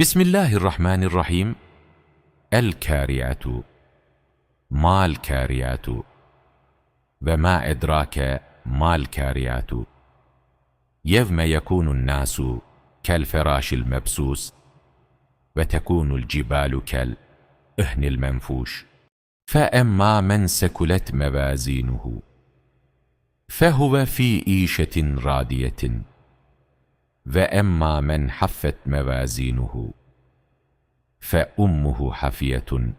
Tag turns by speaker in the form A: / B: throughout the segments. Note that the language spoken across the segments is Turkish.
A: بسم الله الرحمن الرحيم. الكاريات. ما الكاريات؟ وما أدراك ما الكاريات؟ يوم يكون الناس كالفراش المبسوس وتكون الجبال كالإهن المنفوش. فأما من سكلت موازينه فهو في إيشة رادية. ve emma men haffet mevazinuhu fe ummuhu hafiyetun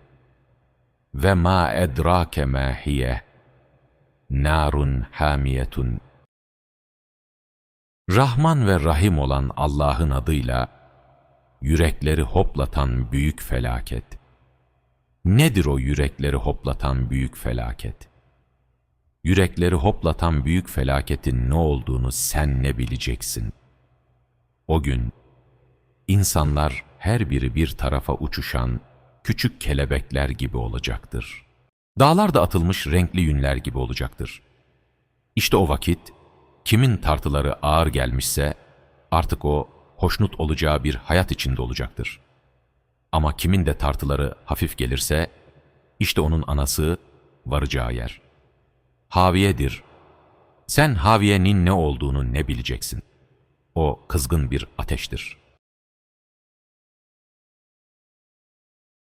A: ve ma edrake ma hiye narun hamiyetun Rahman ve Rahim olan Allah'ın adıyla yürekleri hoplatan büyük felaket. Nedir o yürekleri hoplatan büyük felaket? Yürekleri hoplatan büyük felaketin ne olduğunu sen ne bileceksin?'' O gün insanlar her biri bir tarafa uçuşan küçük kelebekler gibi olacaktır. Dağlar da atılmış renkli yünler gibi olacaktır. İşte o vakit kimin tartıları ağır gelmişse artık o hoşnut olacağı bir hayat içinde olacaktır. Ama kimin de tartıları hafif gelirse işte onun anası varacağı yer. Haviyedir. Sen haviyenin ne olduğunu ne bileceksin? O kızgın bir ateştir.''